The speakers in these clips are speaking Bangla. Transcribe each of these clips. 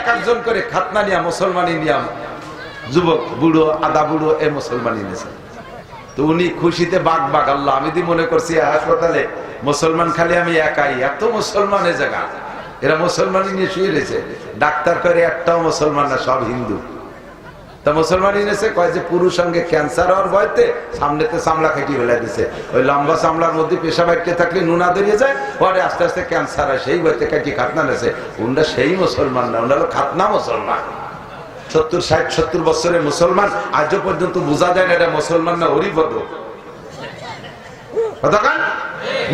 এক একজন করে খাতনা নিয়া মুসলমানি নিয়াম যুবক, বুড়ো আদা বুড়ো এ মুসলমানি নিয়েছে তো উনি খুশিতে বাঘ বাঘ, আল্লাহ, আমি দি মনে করছি হাসপাতালে মুসলমান খালি আমি একাই, এত মুসলমানের জায়গা। এরা মুসলমানি নিয়ে শুয়ে রয়েছে। ডাক্তার করে একটাও মুসলমান না, সব হিন্দু। তা মুসলমান এনেছে, কয় যে পুরুষ সঙ্গে ক্যান্সার হওয়ার ভয়তে সামনেতে চামড়া খেটি ফেলে দিছে। ওই লম্বা চামড়ার মধ্যে পেশা বাইটকে থাকলে নুনা দাঁড়িয়ে যায়, পরে আস্তে আস্তে ক্যান্সার হয়, সেই ভয়তে কাটি খাতনা নেছে উনরা সেই মুসলমান না, উনারা খাতনা মুসলমান। সত্তর, ষাট, সত্তর বছরের মুসলমান, আজও পর্যন্ত বোঝা যায় না এটা মুসলমান না হরিপদ।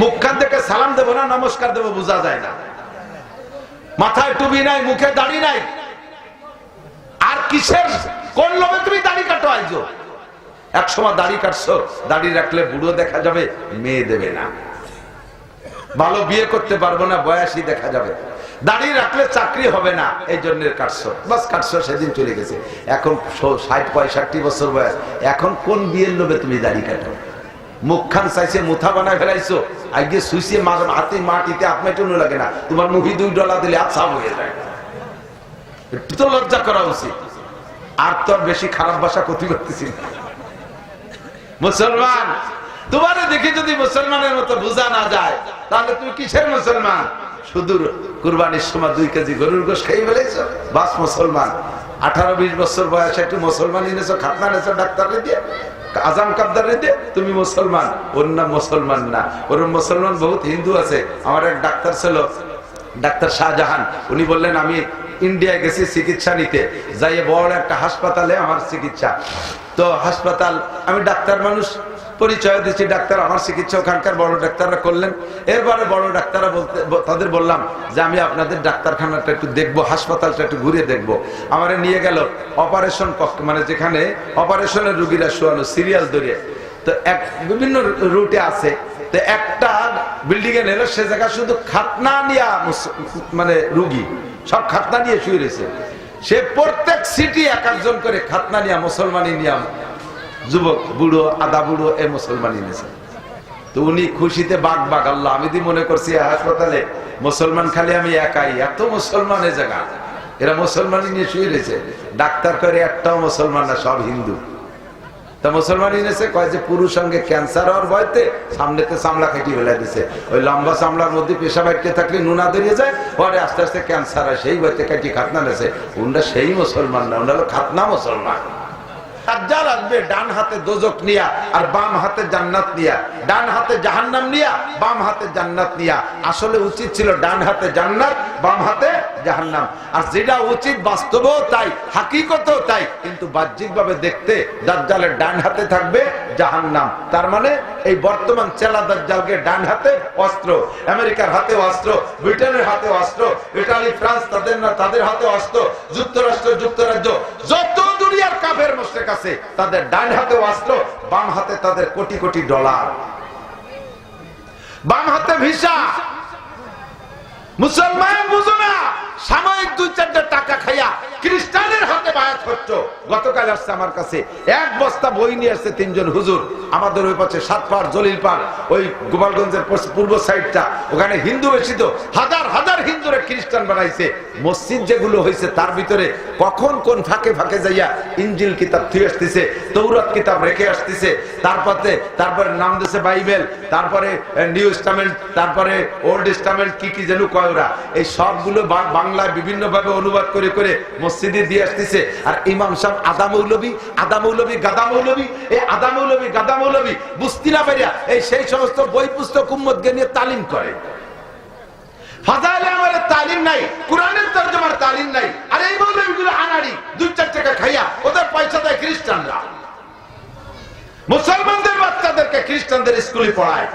মুখখান থেকে সালাম দেবো না, নমস্কার দেবো, বোঝা যায় না। মাথায় টুবি নাই, মুখে দাড়ি নাই। আর কিসের কোন লোভে তুমি দাড়ি কাটো আইজো? এক সময় দাড়ি কাটছো, দাড়ি রাখলে বুড়ো দেখা যাবে, মেয়ে দেবে না। ভালো বিয়ে করতে পারব না, বয়সী দেখা যাবে। দাড়ি রাখলে চাকরি হবে না, এই জন্য কাটছো। বাস কাটছো, সেদিন চলে গেছে। এখন ষাট, পঁয়ষট্টি বছর বয়স। এখন কোন বিয়ের লোভে তুমি দাড়ি কাটো? মুখখান চাইছে, মুথা বানায় ফেলাইছো। আগে সুইসে হাতে মাটিতে আপনার জন্য লাগে না। তোমার মুখি দুই ডলা দিলে আচ্ছা হয়ে যায়। একটু তো লজ্জা করা উচিত। আর তো বেশি খারাপ ভাষা ক্ষতি করতেছি মুসলমান, তোমারে দেখে যদি মুসলমানের মতো বোঝা না যায়, তাহলে তুমি কিসের মুসলমান? সুদূর কুরবানির সময় দুই কেজি গরুর গোস খেয়ে ফেলেছো? বাস মুসলমান। আঠারো, বিশ বছর বয়সে একটু মুসলমান এনেছো, খাতনা এনেছো, ডাক্তার দিয়ে আজাম কাবদার দিয়ে তুমি মুসলমান। ওর নাম মুসলমান না। ওর মুসলমান বহুত হিন্দু আছে। আমার এক ডাক্তার ছিল, ডাক্তার শাহজাহান। উনি বললেন, আমি ইন্ডিয়ায় গেছি চিকিৎসা নিতে। যাইয়ে বড় একটা হাসপাতালে আমার চিকিৎসা। তো হাসপাতাল, আমি ডাক্তার মানুষ, পরিচয় দিচ্ছি, ডাক্তার আমার চিকিৎসা ওখানকার বড় ডাক্তাররা করলেন। এরপরে বড় ডাক্তাররা বলতে তাদের বললাম যে, আমি আপনাদের ডাক্তারখানাটা একটু দেখব, হাসপাতালটা একটু ঘুরে দেখব। আমার নিয়ে গেল অপারেশন কক্ষ মানে যেখানে অপারেশনের রুগীরা শোয়ানো, সিরিয়াল ধরিয়ে। তো এক বিভিন্ন রুটে আছে। তো একটা বিল্ডিং এ নিল, সে জায়গা শুধু খাতনা নিয়া মানে রুগী। সব খাতনা নিয়ে শুয়ে রয়েছে। সে প্রত্যেক সিটি এক একজন করে খাতনা নিয়ে, মুসলমানি নিয়া, যুবক, বুড়ো আদা বুড়ো, এ মুসলমানি নিয়েছে। তো উনি খুশিতে বাঘ বাঘ, আল্লাহ, আমি দি মনে করছি হাসপাতালে মুসলমান খালি আমি একাই, এত মুসলমানের জায়গা। এরা মুসলমানই নিয়ে শুয়ে রয়েছে। ডাক্তার করে একটাও মুসলমান না, সব হিন্দু। তা মুসলমান এনেছে, কয় যে পুরুষ সঙ্গে ক্যান্সার হওয়ার ভয়তে সামনেতে চামড়া খেটি ফেলে দিছে। ওই লম্বা চামড়ার মধ্যে পেশা বাইটকে থাকলে নুনা দাঁড়িয়ে যায়, পরে আস্তে আস্তে ক্যান্সার হয়, সেই ভয়তে কাটি খাতনা নেছে উনরা সেই মুসলমান না, ওনারা খাতনা মুসলমান। দাজ্জাল আসবে, ডান হাতে দোজক নিয়া আর বাম হাতে জান্নাত নিয়া। ডান হাতে জাহান্নাম নিয়া, বাম হাতে জান্নাত নিয়া। আসলে উচিত ছিল ডান হাতে জান্নাত, বাম হাতে জাহান্নাম। আর যেটা উচিত তাই তাই, কিন্তু বাহ্যিক ভাবে দেখতে দাজ্জালের ডান হাতে থাকবে জাহান্নাম। তার মানে এই বর্তমান চেলা দাজ্জালকে ডান হাতে অস্ত্র, আমেরিকার হাতে অস্ত্র, ব্রিটেনের হাতে অস্ত্র, ইটালি, ফ্রান্স, তাদের না, তাদের হাতে অস্ত্র, যুক্তরাষ্ট্র, যুক্তরাজ্য, যত দুনিয়ার কাফের মোশরেক আছে তাদের ডান হাতে অস্ত্র বাম হাতে তাদের কোটি কোটি ডলার। বাম হাতে ভিসা। মুসলমান বুঝো না। সাময়িক দুই চারটা টাকা খাইয়া খ্রিস্টানের হাতে বায়াত হচ্ছ গতকাল আসছে আমার কাছে। এক বস্তা বই নিয়ে আসছে তিনজন হুজুর। আমাদের ওই পাশে সাত পাড় জলিল পাড় ওই গোপালগঞ্জের পূর্ব সাইডটা। ওখানে হিন্দু বেশি তো হাজার হাজার হিন্দুরে খ্রিস্টান বানাইছে। মসজিদ যেগুলো হয়েছে তার ভিতরে কখন কোন ফাঁকে ফাঁকে যাইয়া ইঞ্জিল কিতাব থুয়ে আসতেছে, তৌরত কিতাব রেখে আসতেছে। তারপরে তারপরে নাম দিছে বাইবেল, তারপরে নিউ ইস্টামেন্ট তারপরে, ওল্ড ইস্টামেন্ট কি কি যেন কয় ওরা। এই সবগুলো বা- বাংলায় বিভিন্ন ভাবে অনুবাদ করে করে মসজিদে দিয়ে আসতেছে। আর ইমাম সাহেব আদা মৌলবী আদা মৌলবী, গাদা মৌলবী, এই আদা মৌলবী, গাদা মৌলবী, বুঝতি না পারিয়া এই সেই সমস্ত বই পুস্তক উম্মতকে নিয়ে তালিম করে। ওদের পয়সা দেয় খ্রিস্টানরা। মুসলমানদের বাচ্চাদেরকে খ্রিস্টানদের স্কুলে পড়ায়।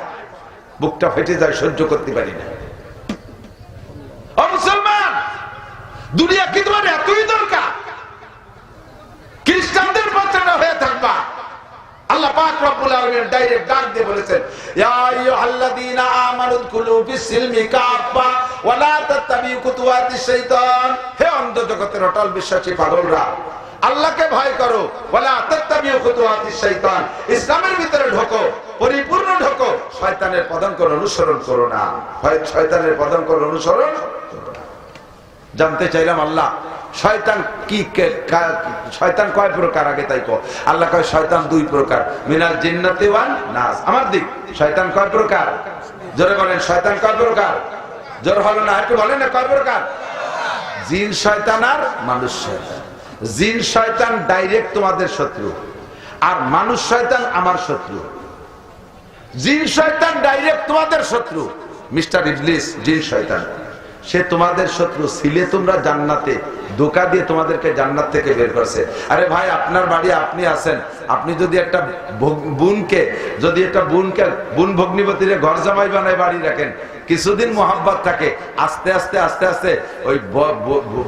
বুকটা ফেটে যায়, সহ্য করতে পারি না ও মুসলমান দুনিয়া কি তোমার এতই দরকার? খ্রিস্টানদের বাচ্চাটা হয়ে থাকবা। আল্লাহ বলেছেন হে অন্ধ অটল বিশ্বাসী আল্লাহকে ভয় করো ইসলামের ভিতরে ঢোকো, পরিপূর্ণ ঢোকো, শয়তানের পদাঙ্ক অনুসরণ করো না। শয়তানের পদাঙ্ক অনুসরণ? করো না। জানতে চাইলাম আল্লাহ, শয়তান কি শয়তান কয় প্রকার আগে তাই কো? আল্লাহ কয় শয়তান দুই প্রকার, মিনাল জিন্নাতি ওয়ান নাস। আমার দিক, শয়তান কয় প্রকার? জোরে বলেন, শয়তান কয় প্রকার? জোর হলো না একটু বলেন না, কয় প্রকার? জিন শয়তান আর মানুষ শয়তান। জিন শয়তান ডাইরেক্ট তোমাদের শত্রু, আর মানুষ শয়তান আমার শত্রু। জিন শয়তান ডাইরেক্ট তোমাদের শত্রু। মিস্টার ইবলিস, জিন শয়তান। সে তোমাদের শত্রু ছিলে তোমরা জান্নাতে। ধোকা দিয়ে তোমাদেরকে জান্নাত থেকে বের করছে। আরে ভাই আপনার বাড়ি আপনি আছেন। আপনি যদি একটা বোনকে যদি একটা বোনকে বোন ভগ্নিপতিরে ঘর জামাই বানায় বাড়ি রাখেন কিছুদিন মোহাব্বত থাকে আস্তে আস্তে আস্তে আস্তে ওই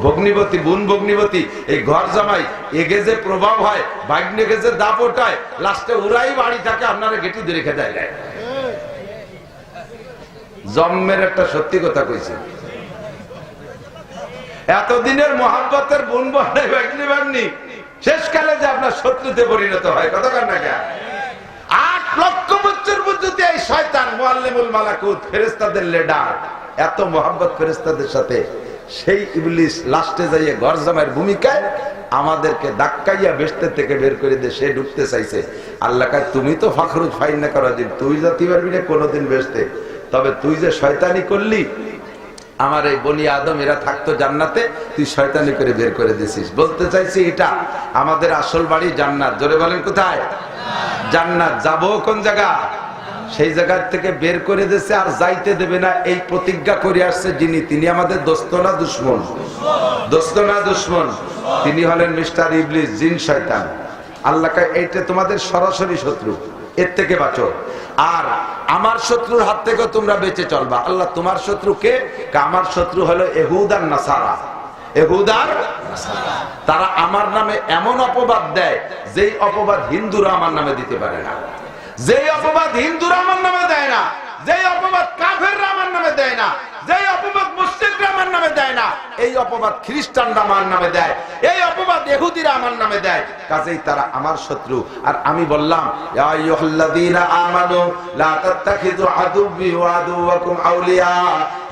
ভগ্নিপতি বোন ভগ্নিপতি এই ঘর জামাই এগে যে প্রভাব হয় ভাগ্নেকে যে দাপ ওঠায় লাস্টে উড়াই বাড়ি থাকে আপনারা গেটি দিয়ে রেখে দেয়। জন্মের একটা সত্যি কথা কইছি। এতদিনের মহাব্বতের বোন বানাই ভাগ্নি ভাগ্নি। শেষকালে যে আপনার শত্রুতে পরিণত হয় কার না কেন? আট লক্ষ বছর পর্যন্ত এই শয়তান মোয়াল্লেমুল মালাকুত ফেরেস্তাদের লেডার, এত মোহাম্মত ফেরেস্তাদের সাথে। সেই ইবলিস লাস্টে যাইয়ে ঘর জামাইয়ের ভূমিকায় আমাদেরকে ধাক্কাইয়া বেসতে থেকে বের করে দিয়ে সে ঢুকতে চাইছে। আল্লাহ কায়, তুমি তো ফাখরুজ ফাইন না করা দিন, তুই জাতি পারবি না কোনোদিন বেসতে তবে তুই যে শয়তানি করলি আমার এই বনি আদম, এরা থাকতো জান্নাতে, তুই শয়তানি করে বের করে দিছিস বলতে চাইছি এটা, আমাদের আসল বাড়ি জান্নাত। জোরে বলেন কোথায়? জান্নাত। যাব কোন জায়গা? সেই জায়গা থেকে বের করে দিয়েছে, আর যাইতে দেবে না। এই প্রতিজ্ঞা করে আসছে যিনি, তিনি আমাদের দোস্ত না দুশ্মন? দোস্ত না দুশ্মন? তিনি হলেন মিস্টার ইবলিস, জিন শয়তান। আল্লাহ এইটা তোমাদের সরাসরি শত্রু। এর থেকে বাঁচো। আর আমার শত্রুর হাত থেকে তোমরা বেঁচে চলবা। আল্লাহ তোমার শত্রু কে আমার শত্রু হলো এহুদার নাসারা। এহুদার তারা আমার নামে এমন অপবাদ দেয়, যেই অপবাদ হিন্দুরা আমার নামে দিতে পারে না। যেই অপবাদ হিন্দুরা আমার নামে দেয় না, যেই অপবাদ কাফেররা আমার নামে দেয় না অপবাদ মুসলিমরা আমার নামে দেয় না, এই অপবাদ খ্রিস্টানরা আমার নামে দেয়, এই অপবাদ ইহুদিরা আমার নামে দেয়। কাজেই তারা আমার শত্রু। আর আমি বললাম, ইয়া আইয়ুহাল্লাযীনা আমানু, লা তাত্তাখিযু আদুব্বি ওয়া আদুওয়াকুম আউলিয়া।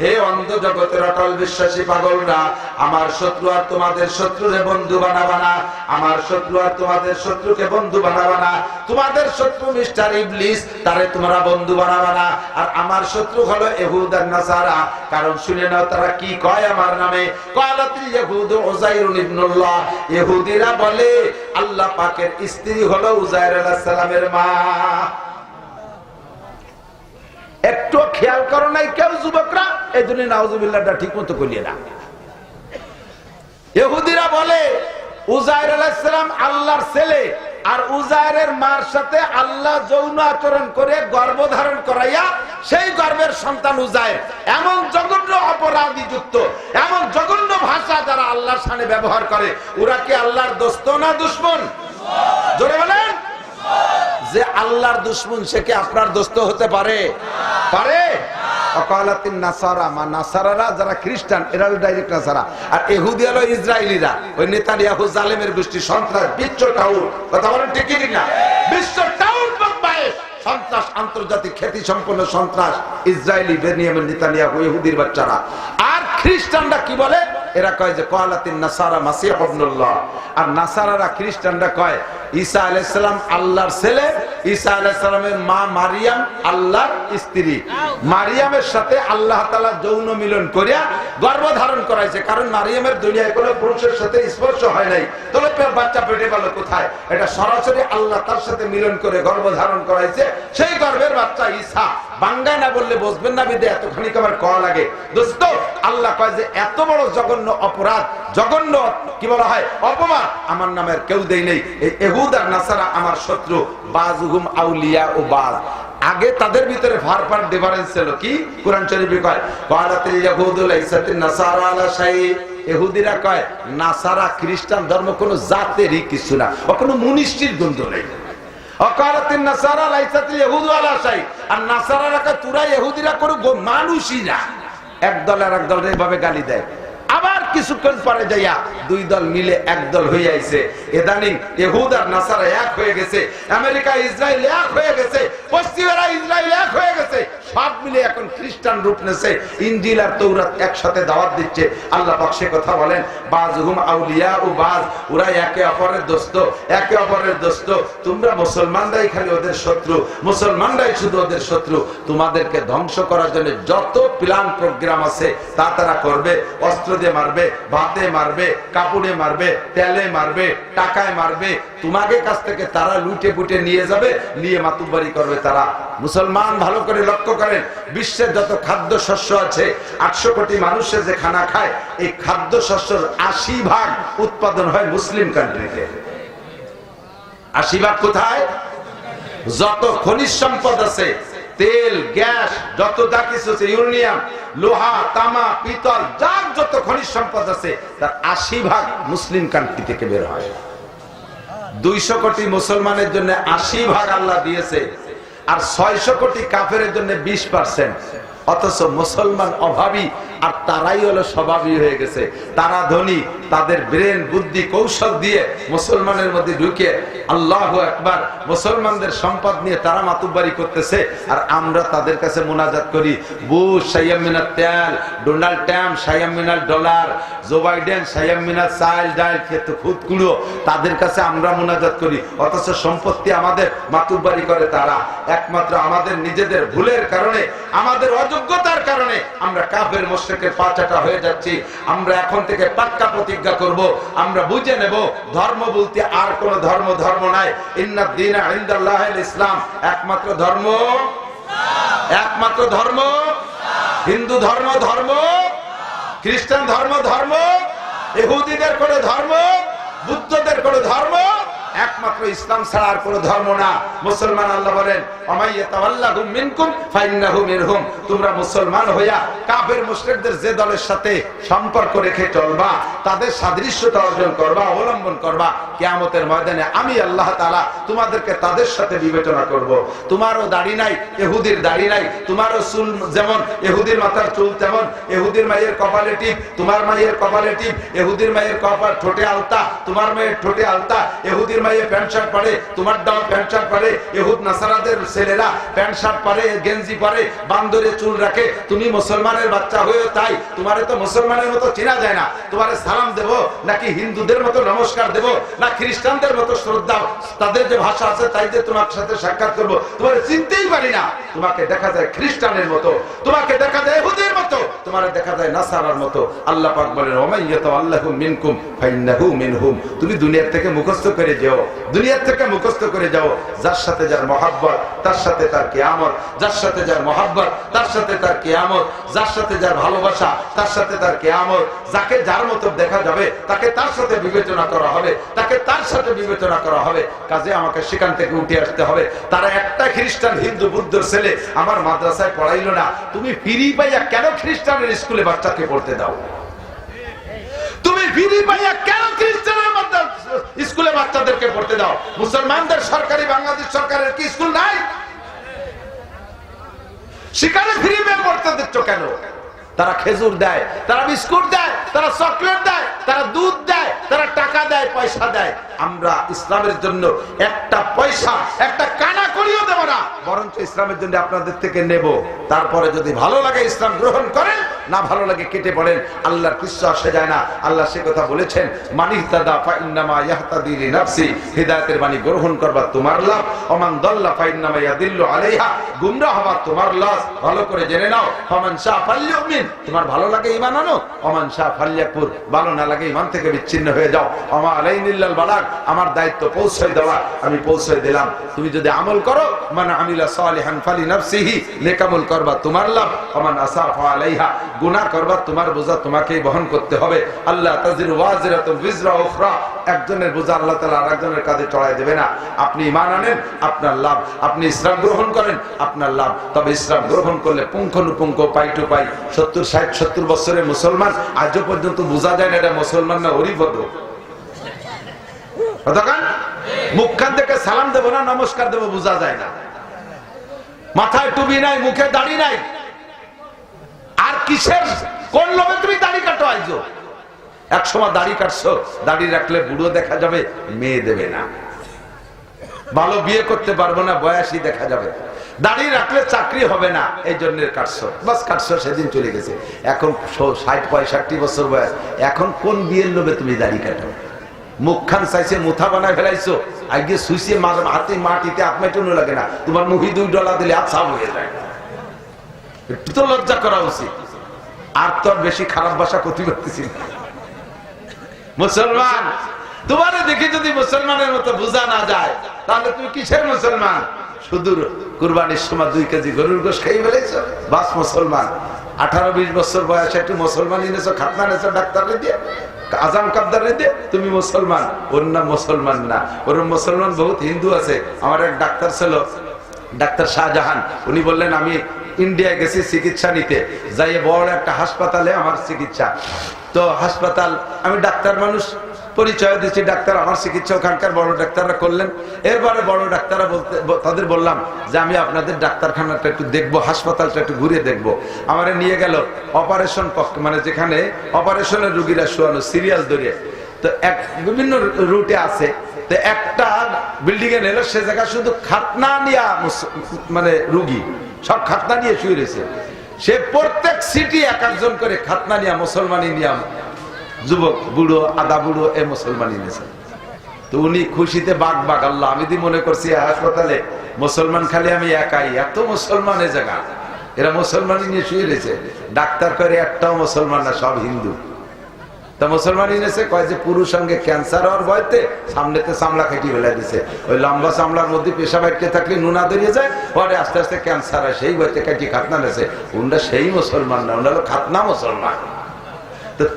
হে অন্ধ জগতের অটল বিশ্বাসী পাগলরা, আমার শত্রু আর তোমাদের শত্রুরে বন্ধু বানাবা না। আমার শত্রু আর তোমাদের শত্রুকে বন্ধু বানাবা না। তোমাদের শত্রু মিস্টার ইবলিস, তারে তোমরা বন্ধু বানাবা না। আর আমার শত্রু হলো ইহুদ আর নাসারা। কারণ শুনে নাও তারা কি কয় আমার নামে? ইহুদিরা বলে, আল্লাহ পাকের স্ত্রী হলো উযাইর আলাইহিস সালামের মা। একটু খেয়াল করো নাই কেউ যুবকরা? এই জন্য নাউজুবিল্লাহটা ঠিক মতো করিয়ে না। ইহুদিরা বলে উজাইর আলাইসালাম আল্লাহর ছেলে। আর উজায়ের মার সাথে আল্লাহ যৌন আচরণ করে গর্ভধারণ করাইয়া সেই গর্ভের সন্তান উজায়ের এমন জঘন্য অপরাধী যুক্ত, এমন জঘন্য ভাষা যারা আল্লাহর সামনে ব্যবহার করে। ওরা কি আল্লাহর দোস্ত না দুশ্মন? জোরে বলেন। যে আল্লাহর দুশ্মন, সে কি আপনার দোস্ত হতে পারে? পারে? নাসারা নাসারারা যারা খ্রিস্টান আর এহুদি ইসরায়েলিরা। ওই জালেমের সন্ত্রাস কথা বলেন বিশ্ব বদমাইশ সন্ত্রাস, আন্তর্জাতিক খ্যাতি সম্পন্ন সন্ত্রাস, ইসরায়েলি ইহুদির বাচ্চারা। আর খ্রিস্টানরা কি বলে? এরা কয় যে, কলাতিন নাসারা মাসিহ ইবনুল্লাহ। আর নাসারারা খ্রিস্টানরা কয়, ঈসা আলাইহিস সালাম আল্লাহর ছেলে, ঈসা আলাইহিস সালামের মা মারিয়াম আল্লাহর স্ত্রী। মারিয়ামের সাথে আল্লাহ তাআলা যৌন মিলন করিয়া গর্ভধারণ করাইছে, কারণ মারিয়ামের দুনিয়ায় কোনো পুরুষের সাথে স্পর্শ হয় নাই। পে- বাচ্চা পেটে গেল কোথায়? এটা সরাসরি আল্লাহ তার সাথে মিলন করে গর্ভধারণ করাইছে। সেই গর্ভের বাচ্চা ঈসা। বাঙ্গায় না বললে বসবেন না বিদে, এতখানি আমার কওয়া লাগে। দোস্ত, আল্লাহ কয় যে এত বড় জঘন্য অপরাধ, জঘন্য, কি বলা হয়, অপমান, আমার নামের কেউ দেই নেই। এই এহুদ আর নাসারা আমার শত্রু, বাজুহুম আউলিয়া ও বাজ আগে তাদের ভিতরে ফার ডিফারেন্স ছিল কি? কোরআন শরীফে কয় ওয়ালাতিল ইয়াহুদু লাইসাতিন নাসারা আলা শাই। এহুদিরা কয়, নাসারা খ্রিস্টান ধর্ম কোনো জাতেরই কিছু না ও কোনো মুনিষ্টির গন্ধ নেই। নাসারা আর মানুষই না আর গালি দেয়। আবার কিছুক্ষণ পরে যাইয়া দুই দল মিলে এক দল আইছে। এদানিং এহুদ আর নাসারা এক হয়ে গেছে। আমেরিকা, ইসরায়েল এক হয়ে গেছে। পশ্চিমেরা ইসরায়েল এক হয়ে গেছে। সব মিলে এখন খ্রিস্টান রূপ নেছে। ইঞ্জিল আর তৌরাত একসাথে দাওয়াত দিচ্ছে। আল্লাহ সে কথা বলেন, বাজহুম আউলিয়া ও বাজ। ওরা একে অপরের দোস্ত, একে অপরের দোস্ত। তোমরা মুসলমানরাই খালি ওদের শত্রু, মুসলমানরাই শুধু ওদের শত্রু। তোমাদেরকে ধ্বংস করার জন্য যত প্ল্যান, প্রোগ্রাম আছে, তা তারা করবে। অস্ত্র দিয়ে মারবে, ভাতে মারবে, কাপড়ে মারবে, তেলে মারবে, টাকায় মারবে। তোমাকে কাছ থেকে তারা লুটে পুটে নিয়ে যাবে, নিয়ে মাতুবাড়ি করবে তারা। মুসলমান ভালো করে লক্ষ্য করেন, বিশ্বের যত খাদ্য শস্য আছে, আটশো কোটি মানুষের যে খানা খায়, এই খাদ্য শস্যের আশি ভাগ উৎপাদন হয় মুসলিম কান্ট্রিতে আশি ভাগ কোথায়? যত খনিজ সম্পদ আছে, তেল, গ্যাস, যত যা কিছু আছে, ইউরেনিয়াম, লোহা, তামা, পিতল, যার যত খনিজ সম্পদ আছে, তার আশি ভাগ মুসলিম কান্ট্রি থেকে বের হয়। দুইশো কোটি মুসলমানের জন্য আশি ভাগ আল্লাহ দিয়েছে আর ছয়শো কোটি কাফের জন্য বিশ পার্সেন্ট অথচ মুসলমান অভাবী আর তারাই হলো স্বভাবী হয়ে গেছে। তারা ধনী, তাদের ব্রেন, বুদ্ধি, কৌশল দিয়ে মুসলমানের মধ্যে ঢুকে আল্লাহ একবার মুসলমানদের সম্পদ নিয়ে তারা মাতুব্বারি করতেছে। আর আমরা তাদের কাছে মোনাজাত করি বুশ সাইয়ামিনার তেল, ডোনাল্ড ট্রাম্প সাইয়ামিনার ডলার, জো বাইডেন সাইয়ামিনার চাল ডাল খেত খুদ কুড়ো। তাদের কাছে আমরা মোনাজাত করি, অথচ সম্পত্তি আমাদের মাতুব্বারি করে তারা। একমাত্র আমাদের নিজেদের ভুলের কারণে, আমাদের অযোগ্যতার কারণে আমরা কাফের মোশেকের পাচাটা হয়ে যাচ্ছি। আমরা এখন থেকে পাক্কা প্রতিজ্ঞা করব। আমরা বুঝে নেব, ধর্ম বলতে আর কোন ধর্ম ধর্ম নাই। ইন্না দিন ইসলাম। একমাত্র ধর্ম? একমাত্র ধর্ম? হিন্দু ধর্ম ধর্ম? খ্রিস্টান ধর্ম ধর্ম? ইহুদিদের কোন ধর্ম? বুদ্ধদের কোন ধর্ম? একমাত্র ইসলাম ছাড়া আর কোন ধর্ম না। মুসলমান আল্লাহ বলেন তোমরা মুসলমান হইয়া কাফের মুশরিকদের যে দলের সাথে সম্পর্ক রেখে চলবা, তাদের সাদৃশ্যতা অর্জন করবা, অবলম্বন করবা, কিয়ামতের ময়দানে আমি আল্লাহ তাআলা তোমাদেরকে তাদের সাথে বিবেচনা করব। তোমারও দাড়ি নাই, এহুদির দাড়ি নাই, তোমারও চুল যেমন, এহুদির মাথার চুল তেমন, এহুদির মায়ের কপালে টিপ, তোমার মায়ের কপালে টিপ ইহুদির মায়ের কপাল ঠোঁটে আলতা, তোমার মায়ের ঠোঁটে আলতা, এহুদির মায়ের প্যান্ট শার্ট পরে, তোমার দাও প্যান্ট শার্ট পরে, ইহুদ নাসারাদের ছেলেরা প্যান্ট শার্ট পরে, গেঞ্জি পরে, বান্দরে চুল রাখে। তুমি মুসলমানের বাচ্চা হয়েও তাই, তোমারে তো মুসলমানের মতো চেনা যায় না। তোমারে সালাম দেব, নাকি হিন্দুদের মতো নমস্কার দেব, না খ্রিস্টানদের মতো শ্রদ্ধা? তাদের যে ভাষা আছে, তাই যে তোমার সাথে সাক্ষাৎ করব, তোমার চিনতেই পারি না। তোমাকে দেখা যায় খ্রিস্টানের মতো, তোমাকে দেখা যায় এহুদের মতো, তোমার দেখা যায় নাসারার মতো। আল্লাহ পাক বলেন ওমাইয়াত আল্লাহু মিনকুম, ফাইন্নাহু মিনহুম। তুমি দুনিয়ার থেকে মুখস্থ করে যাও। দুনিয়ার থেকে মুখস্থ করে যাও। যার সাথে যার মহাব্বত, তার সাথে তার কিয়ামত। যার সাথে যার মহাব্বত, তার সাথে তার কিয়ামত। যার সাথে যার ভালোবাসা, তার সাথে তার কিয়ামত। যাকে যার মতো দেখা যাবে, তাকে তার সাথে বিবেচনা করা হবে। তাকে তার সাথে বিবেচনা করা হবে। কাজে আমাকে সেখান থেকে উঠে আসতে হবে। তারা একটা খ্রিস্টান, হিন্দু, বুদ্ধর ছেলে আমার মাদ্রাসায় পড়াইলো না। তুমি ফিরি পাইয়া কেন খ্রিস্টানের স্কুলে বাচ্চাকে পড়তে দাও? তুমি ফিরি পাইয়া কেন খ্রিস্টানের মাদ্রাসা স্কুলে বাচ্চাদেরকে পড়তে দাও? মুসলমানদের সরকারি, বাংলাদেশ সরকারের কি স্কুল নাই? সেখানে ফ্রি পেয়ে পড়তে দিচ্ছ কেন? তারা খেজুর দেয়, তারা বিস্কুট দেয়, তারা চকলেট দেয়, তারা দুধ দেয়, তারা টাকা দেয়, পয়সা দেয়। আমরা ইসলামের জন্য একটা পয়সা, একটা কানা করিও দেব না। বরঞ্চ ইসলামের জন্য আপনাদের থেকে নেব। তারপরে যদি ভালো লাগে ইসলাম গ্রহণ করেন না ভালো লাগে কেটে পড়েন আল্লাহর কিছু আসে যায় না। আল্লাহ সে কথা বলেছেন, মানিহতাদা ফাইন্নামা ইয়াহতাদি লিনাফসি হিদায়াতের বাণী গ্রহণ করবা তোমার লাভ। অমান দল্লা ফাইন্নামা ইয়াদিল্লু আলাইহা, গুমরাহ হওয়া তোমার লস ভালো করে জেনে নাও, ফমান শাহ ফাল্যুমিন তোমার ভালো লাগে ঈমান আনো? অমান শাহ ফাল্যাকুর ভালো না লাগে ঈমান থেকে বিচ্ছিন্ন হয়ে যাও। আমা আলাইনিল্লাল বালাগ আমার দায়িত্ব পৌঁছায় দেওয়া, আমি পৌঁছায় দিলাম। তুমি যদি আমল করো, মান আমিলা সালিহান ফালি নাফসিহি নেকামল করবা তোমার লাভ। অমান আসাফা আলাইহা গুনাহ করবা তোমার বোঝা তোমাকেই বহন করতে হবে। আল্লাহ একজনের বোঝা আল্লাহ তাআলা আরেকজনের কাঁধে চড়াই দেবে না। আপনি ঈমান আনেন, আপনার লাভ। আপনি ইসলাম গ্রহণ করেন, আপনার লাভ। তবে ইসলাম গ্রহণ করলে পুঙ্খানুপুঙ্খ, পাই টু পাই, সত্তর, ষাট, সত্তর বছরের মুসলমান আজও পর্যন্ত বোঝা যায় না এটা মুসলমান না হরিভদ্র মুখখান সালাম দেবো না, নমস্কার দেবো, বোঝা যায় না। মাথায় টুপি নাই, মুখে দাড়ি নাই। আর কিসের? কোন লোভে তুমি দাড়ি কাটো আইজো? এক সময় দাড়ি কাটছো, দাড়ি রাখলে বুড়ো দেখা যাবে, মেয়ে দেবে না। ভালো বিয়ে করতে পারব না বয়সই দেখা যাবে। দাঁড়িয়ে রাখলে চাকরি হবে না, এই জন্য কাটছো। বাস কাটছো, সেদিন চলে গেছে। এখন ষাট, পঁয়ষট্টি বছর বয়স। এখন কোন বিয়ের লোভে তুমি দাড়ি কাটো? মুখখান চাইছে, মুথা বানায় ফেলাইছো। আগে সুইসে হাতে, মাটিতে হাত মেটানো লাগে না। তোমার মুহি দুই ডলা দিলে সাফ হয়ে যায়। একটু তো লজ্জা করা উচিত। আর তো বেশি খারাপ ভাষা ক্ষতি করতেছি মুসলমান, তোমারে দেখে যদি মুসলমানের মতো বোঝা না যায়, তাহলে তুমি কিসের মুসলমান? শুধু কুরবানির সময় দুই কেজি গরুর গোশ খেয়ে ফেলেছ? বাস মুসলমান। আঠারো, বিশ বছর বয়সে একটু মুসলমান এনেছো, খাতনা এনেছো ডাক্তারে দিয়ে আজাম কাবদারে দিয়ে, তুমি মুসলমান। ওর মুসলমান না। ওর মুসলমান বহুত হিন্দু আছে। আমার এক ডাক্তার ছিল, ডাক্তার শাহজাহান। উনি বললেন, আমি ইন্ডিয়া গেছি চিকিৎসা নিতে। যাই বড় একটা হাসপাতালে আমার চিকিৎসা। তো হাসপাতাল, আমি ডাক্তার মানুষ, পরিচয় দিচ্ছি ডাক্তার আমার চিকিৎসা ওখানকার বড় ডাক্তাররা করলেন। এরপরে বড় ডাক্তাররা বলতে তাদের বললাম যে আমি আপনাদের ডাক্তারখানাটা একটু দেখব, হাসপাতালটা একটু ঘুরে দেখব। আমারে নিয়ে গেল অপারেশন কক্ষ মানে যেখানে অপারেশনের রুগীরা শোয়ানো, সিরিয়াল ধরে তো এক বিভিন্ন রুটে আছে। একটা বিল্ডিং এ নিল, সে জায়গা শুধু খাতনা নিয়া মানে রুগী, সব খাতনা নিয়ে শুয়ে রয়েছে। সে প্রত্যেক সিটি এক একজন করে খাতনা নিয়া মুসলমানি নিয়া যুবক, বুড়ো আদা বুড়ো এ মুসলমানি নিয়েছে। তো উনি খুশিতে বাঘ বাঘ, আল্লাহ, আমি দি মনে করছি হাসপাতালে মুসলমান খালি আমি একাই, এত মুসলমানের জায়গা। এরা মুসলমানি নিয়ে শুয়ে রয়েছে। ডাক্তার করে একটাও মুসলমান না, সব হিন্দু। তা মুসলমান এনেছে, কয় যে পুরুষ সঙ্গে ক্যান্সার হওয়ার ভয়তে সামনেতে চামড়া খেটি ফেলে দিছে। ওই লম্বা চামড়ার মধ্যে পেশা বাইটকে থাকলে নুনা দাঁড়িয়ে যায়, পরে আস্তে আস্তে ক্যান্সার হয়, সেই ভয়তে কাটি খাতনা নেছে উনরা সেই মুসলমান না ওনারা খাতনা মুসলমান।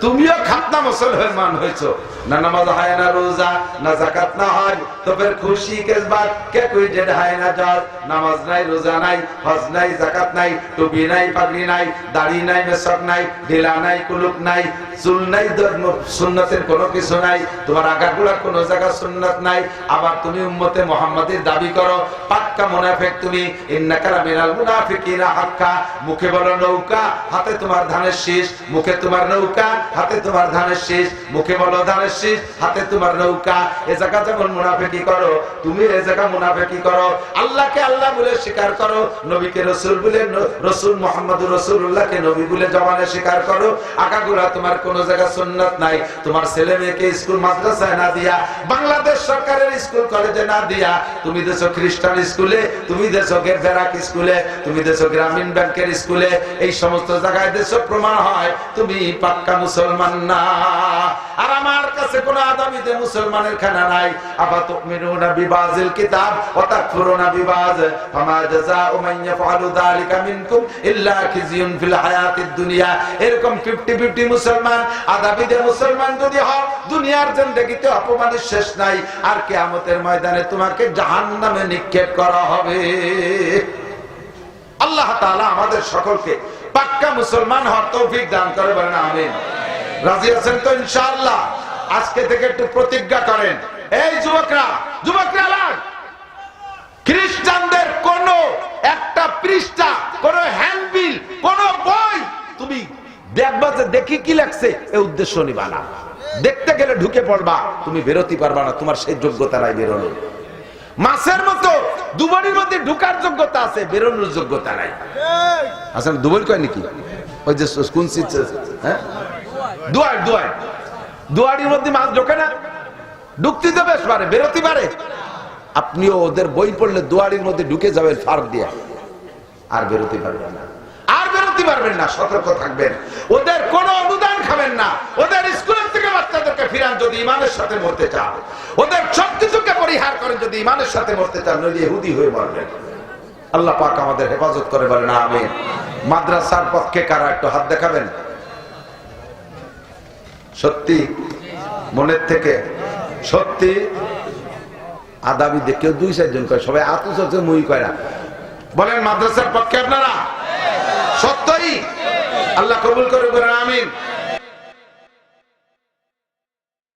তুমিও খাতনা মুসলমান হয়েছো। না নামাজ হয়, না রোজা, না জাকাত না হয় তো ফের খুশি কেসবাত কে কই ডেড হয়, না জল নামাজ নাই, রোজা নাই, হজ নাই জাকাত নাই, টুপি নাই, পাগড়ি নাই, দাড়ি নাই, মেসক নাই, ঢিলা নাই কুলুক নাই, চুল নাই, ধর্ম সুন্নতের কোনো কিছু নাই, তোমার আগাগুলার কোনো জায়গা সুন্নত নাই, আবার তুমি উম্মতে মোহাম্মদের দাবি করো, পাক্কা মুনাফিক তুমি ইন্নাকারা মিনাল মুনাফিকিনা হাক্কা, মুখে বলো নৌকা, হাতে তোমার ধানের শীষ, মুখে তোমার নৌকা হাতে তোমার ধানের শীষ, মুখে বলো ধানের শীষ, হাতে তোমার নৌকা, এ জায়গা যেমন মুনাফিকি করো, তুমি এ জায়গা মুনাফিকি করো, আল্লাহকে আল্লাহ বলে স্বীকার করো, নবীকে রসুল বলে রসুল মোহাম্মদ রসুল্লাহকে নবী বলে জমানে স্বীকার করো আকাগুলা তোমার কোন জায়গা সুন্নত নাই, তোমার ছেলে মেয়েকে স্কুল, মাদ্রাসায় না দিয়া, বাংলাদেশ সরকারের স্কুল, কলেজে না দিয়া, তুমি দেশো খ্রিস্টান স্কুলে, তুমি দেশো বেরাক স্কুলে, তুমি দেশো গ্রামীণ ব্যাংকের স্কুলে, এই সমস্ত জায়গায় দেশো প্রমাণ হয়, তুমি পাক্কা মুসলমান না। আর আমার কাছে কোন আদামিতে মুসলমানের খানা নাই। আবা তুমিনুনা বিবাজিল কিতাব ওয়া বিবাজ। ইল্লা খিজিয়ুন ফিল দুনিয়া। এরকম 50 50 মুসলমান আদাবিদের মুসলমান যদি হও দুনিয়ার অপমানের শেষ নাই। আর কিয়ামতের ময়দানে তোমাকে জাহান্নামে নিক্ষেপ করা হবে। আল্লাহ তাআলা আমাদের সকলকে পাক্কা মুসলমান হওয়ার তৌফিক দান করে বলেন, আমিন। রাজি আছেন তো, ইনশাআল্লাহ? আজকে থেকে একটু প্রতিজ্ঞা করেন। এই যুবকরা যুবকরা লাগ খ্রিস্টানদের কোন একটা পৃষ্ঠা, কোন হ্যান্ডবিল, কোন বই, তুমি দেখবা যে দেখি কি লাগছে এই উদ্দেশ্য নিবা না। দেখতে গেলে ঢুকে পড়বা, তুমি বেরোতে পারবা না, তোমার সেই যোগ্যতা নাই বেরোনোর। মাছের মতো দুবারির মধ্যে ঢুকার যোগ্যতা আছে বেরোনোর যোগ্যতা নাই। আসলে দুবার কয় নাকি? ওই যে হ্যাঁ? দুয়ার দুয়ার। দুয়ারির মধ্যে মাছ ঢোকে না। ঢুকতে তো বেশ পারে বেরোতে পারে। আপনিও ওদের বই পড়লে দুয়ারির মধ্যে ঢুকে যাবেন ফার্ক দিয়ে। আর বেরোতে পারবেন না। পারবেন না, সতর্ক থাকবেন। ওদের অনুদান খাবেন না। ওদের স্কুলের থেকে বাচ্চাদেরকে ফিরান যদি ইমানের সাথে মরতে চান। ওদের সবকিছুকে পরিহার করেন যদি ইমানের সাথে মরতে চান ইহুদি হয়ে মরবেন। আল্লাহ পাক আমাদের হেফাজত করে বলেন, আমিন। মাদ্রাসার পক্ষে কারা একটু হাত দেখাবেন? সত্যি মনের থেকে? সত্যি? আদাবি দেখেও দুই চারজন কয়, সবাই আতুস হচ্ছে মুই কয় না। বলেন, মাদ্রাসার পক্ষে আপনারা? সত্যই? আল্লাহ কবুল করে আমিন।